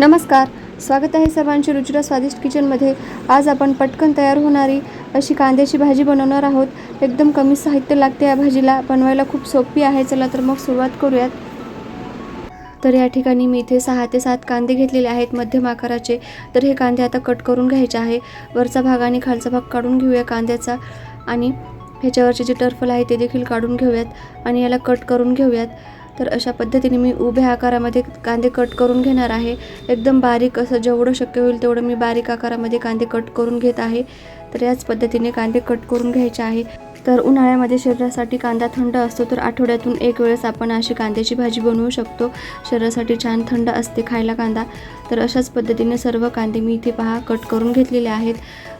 नमस्कार. स्वागत आहे सर्वांचे रुचिरा स्वादिष्ट किचनमध्ये. आज आपण पटकन तयार होणारी अशी कांद्याची भाजी बनवणार आहोत. एकदम कमी साहित्य लागते या भाजीला. बनवायला खूप सोपी आहे. चला तर मग सुरुवात करूयात. तर या ठिकाणी मी इथे सहा ते सात कांदे घेतलेले आहेत मध्यम आकाराचे. तर हे कांदे आता कट करून घ्यायचे आहे. वरचा भाग आणि खालचा भाग काढून घेऊया कांद्याचा. आणि ह्याच्यावरचे जे टर्फल आहे ते देखील काढून घेऊयात. आणि याला कट करून घेऊयात. तर अशा पद्धतीने मी उभ्या आकारामध्ये कांदे कट करून घेणार आहे. एकदम बारीक असं जेवढं शक्य होईल तेवढं मी बारीक आकारामध्ये कांदे कट करून घेत आहे. तर याच पद्धतीने कांदे कट करून घ्यायचे आहे. तर उन्हाळ्यामध्ये शरीरासाठी कांदा थंड असतो तर आठवड्यातून एक वेळेस आपण अशी कांद्याची भाजी बनवू शकतो. शरीरासाठी छान थंड असते खायला कांदा. तर अशाच पद्धतीने सर्व कांदे मी इथे पहा कट करून घेतलेले आहेत.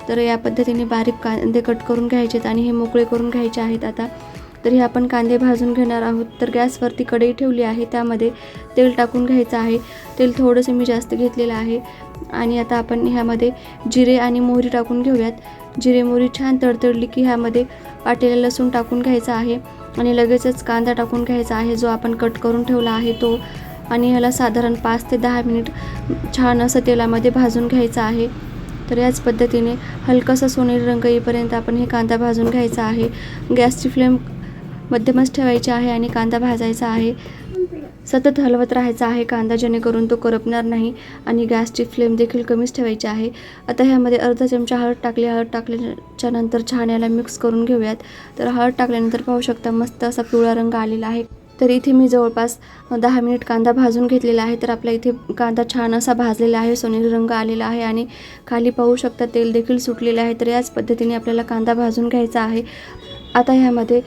तर या पद्धतीने बारीक कांदे कट करून घ्यायचे आहेत आणि हे मोकळे करून घ्यायचे आहेत आता. तर हे आपण कांदे भाजून घेणार आहोत. तर गॅसवरती कढई ठेवली आहे. त्यामध्ये तेल टाकून घ्यायचं आहे. तेल थोडंसं मी जास्त घेतलेलं आहे. आणि आता आपण ह्यामध्ये जिरे आणि मोहरी टाकून घेऊयात. जिरे मोहरी छान तडतडली की ह्यामध्ये वाटेला लसूण टाकून घ्यायचा आहे. आणि लगेचच कांदा टाकून घ्यायचा आहे जो आपण कट करून ठेवला आहे तो. आणि ह्याला साधारण पाच ते दहा मिनिट छान असं तेलामध्ये भाजून घ्यायचं आहे. तर याच पद्धतीने हलकासा सोनेरी रंग येईपर्यंत आपण हे कांदा भाजून घ्यायचा आहे. गॅसची फ्लेम मध्यमच ठेवायची आहे आणि कांदा भाजायचा आहे. सतत हलवत राहायचा आहे कांदा जेणेकरून तो करपणार नाही आणि गॅसची फ्लेम देखील कमीच ठेवायची आहे. आता ह्यामध्ये अर्धा चमचा हळद टाकली. हळद टाकल्याच्या नंतर छान याला मिक्स करून घेऊयात. तर हळद टाकल्यानंतर पाहू शकता मस्त असा पिवळा रंग आलेला आहे. तर इथे मी जवळपास दहा मिनिट कांदा भाजून घेतलेला आहे. तर आपल्या इथे कांदा छान असा भाजलेला आहे. सोनेरी रंग आलेला आहे आणि खाली पाहू शकता तेल देखील सुटलेलं आहे. तर याच पद्धतीने आपल्याला कांदा भाजून घ्यायचा आहे. आता ह्यामध्ये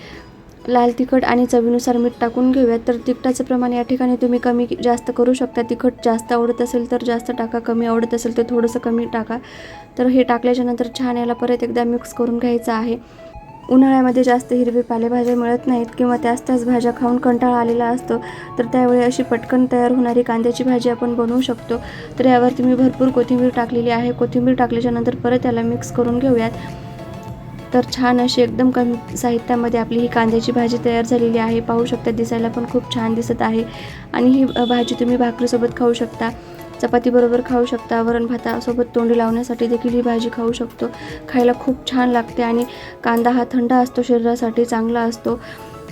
लाल तिखट आणि चवीनुसार मीठ टाकून घेऊयात. तर तिखटाचं प्रमाण या ठिकाणी तुम्ही कमी जास्त करू शकता. तिखट जास्त आवडत असेल तर जास्त टाका. कमी आवडत असेल तर थोडंसं कमी टाका. तर हे टाकल्याच्या नंतर छान याला परत एकदा मिक्स करून घ्यायचं आहे. उन्हाळ्यामध्ये जास्त हिरवे पालेभाज्या मिळत नाहीत किंवा त्याच त्याच भाज्या खाऊन कंटाळा आलेला असतो. तर त्यावेळी अशी पटकन तयार होणारी कांद्याची भाजी आपण बनवू शकतो. तर यावरती मी भरपूर कोथिंबीर टाकलेली आहे. कोथिंबीर टाकल्याच्या नंतर परत याला मिक्स करून घेऊयात. तर छान अशी एकदम कमी साहित्यामध्ये आपली ही कांद्याची भाजी तयार झालेली आहे. पाहू शकता दिसायला पण खूप छान दिसत आहे. आणि ही भाजी तुम्ही भाकरीसोबत खाऊ शकता. चपातीबरोबर खाऊ शकता. वरण भातासोबत तोंडी लावण्यासाठी देखील ही भाजी खाऊ शकतो. खायला खूप छान लागते आणि कांदा हा थंड असतो शरीरासाठी चांगला असतो.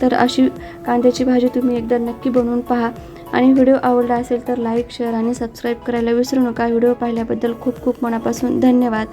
तर अशी कांद्याची भाजी तुम्ही एकदा नक्की बनवून पहा. आणि व्हिडिओ आवडला असेल तर लाईक शेअर आणि सबस्क्राईब करायला विसरू नका. व्हिडिओ पाहिल्याबद्दल खूप खूप मनापासून धन्यवाद.